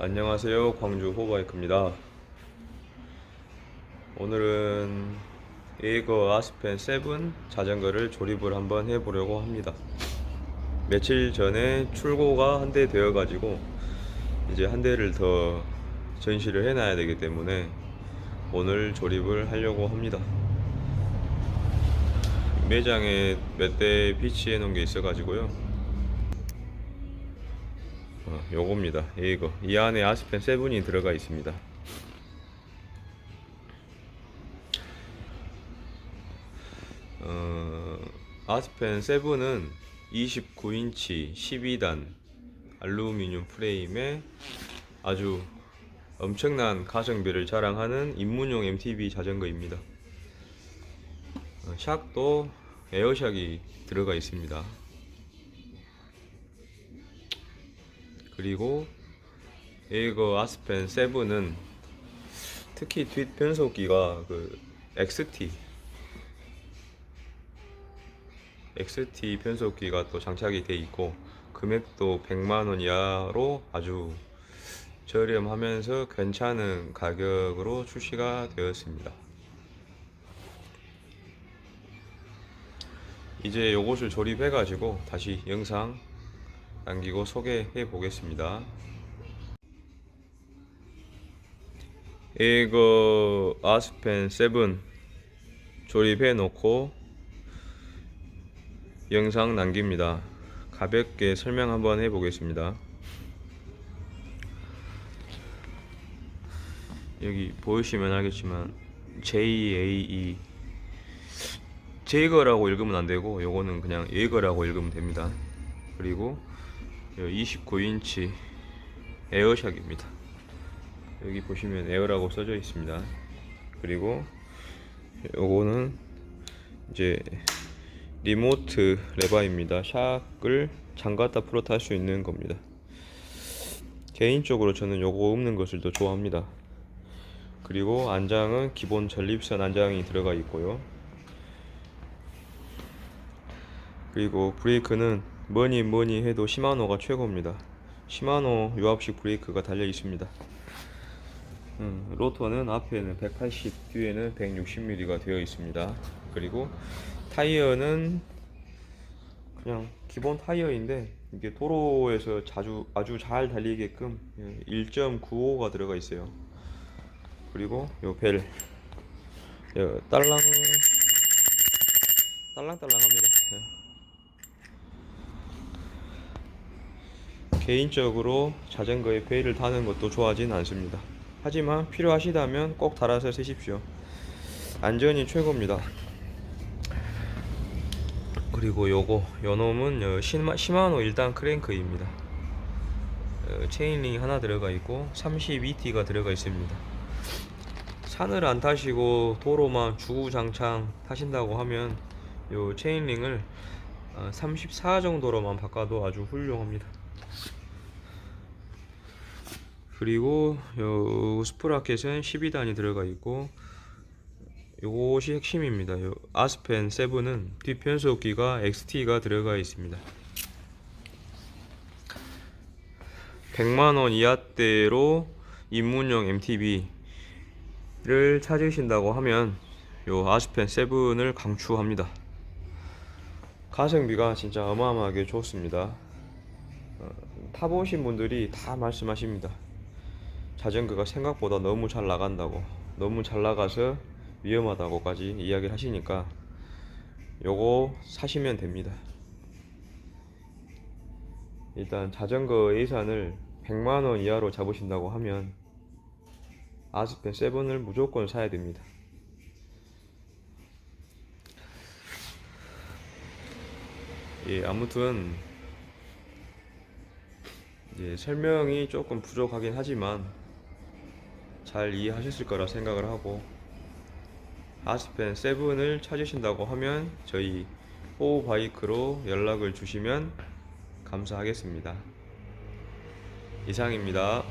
안녕하세요. 광주 호바이크입니다. 오늘은 에이거 아스펜 7 자전거를 조립을 한번 해보려고 합니다. 며칠 전에 출고가 한 대 되어 가지고 이제 한 대를 더 전시를 해놔야 되기 때문에 오늘 조립을 하려고 합니다. 매장에 몇 대 비치해 놓은 게 있어 가지고요. 어, 요겁니다. 이거 이 안에 아스펜 7이 들어가 있습니다. 어, 아스펜 7은 29인치 12단 알루미늄 프레임에 아주 엄청난 가성비를 자랑하는 입문용 MTB 자전거입니다. 어, 샥도 에어샥이 들어가 있습니다. 그리고 에이거 아스펜 7은 특히 뒷 변속기가 그 XT XT 변속기가 또 장착이 돼 있고 금액도 100만 원 이하로 아주 저렴하면서 괜찮은 가격으로 출시가 되었습니다. 이제 요것을 조립해 가지고 다시 영상 남기고 소개해 보겠습니다. 이거 아스펜 7 조립해 놓고 영상 남깁니다. 가볍게 설명 한번 해 보겠습니다. 여기 보이시면 알겠지만 JAE 제이거라고 읽으면 안 되고 요거는 그냥 예거라고 읽으면 됩니다. 그리고 29인치 에어샥입니다. 여기 보시면 에어라고 써져 있습니다. 그리고 요거는 이제 리모트 레바입니다. 샥을 잠갔다 풀었다 할 수 있는 겁니다. 개인적으로 저는 요거 없는 것을 더 좋아합니다. 그리고 안장은 기본 전립선 안장이 들어가 있고요. 그리고 브레이크는 뭐니 뭐니 해도 시마노가 최고입니다. 시마노 유압식 브레이크가 달려 있습니다. 음, 로터는 앞에는 180, 뒤에는 160mm가 되어 있습니다. 그리고 타이어는 그냥 기본 타이어인데 이게 도로에서 자주 아주 잘 달리게끔 1.95가 들어가 있어요. 그리고 요 벨, 요 딸랑 딸랑딸랑합니다. 개인적으로 자전거에 베일을 다는 것도 좋아하진 않습니다. 하지만 필요하시다면 꼭 달아서 쓰십시오. 안전이 최고입니다. 그리고 요거 요놈은 요 시마, 시마노 1단 크랭크입니다. 어, 체인링이 하나 들어가 있고 32T가 들어가 있습니다. 산을 안 타시고 도로만 주구장창 타신다고 하면 요 체인링을 34 정도로만 바꿔도 아주 훌륭합니다. 그리고 요 스프라켓은 12단이 들어가 있고 요것이 핵심입니다. 요 아스펜 7은 뒷변속기가 XT가 들어가 있습니다. 100만원 이하대로 입문용 MTB를 찾으신다고 하면 요 아스펜 7을 강추합니다. 가성비가 진짜 어마어마하게 좋습니다. 어, 타보신 분들이 다 말씀하십니다. 자전거가 생각보다 너무 잘 나간다고, 너무 잘 나가서 위험하다고까지 이야기를 하시니까 요거 사시면 됩니다. 일단 자전거 예산을 100만원 이하로 잡으신다고 하면 아스펜 7을 무조건 사야 됩니다. 예, 아무튼 예, 설명이 조금 부족하긴 하지만 잘 이해하셨을 거라 생각을 하고 아스펜 7을 찾으신다고 하면 저희 호바이크로 연락을 주시면 감사하겠습니다. 이상입니다.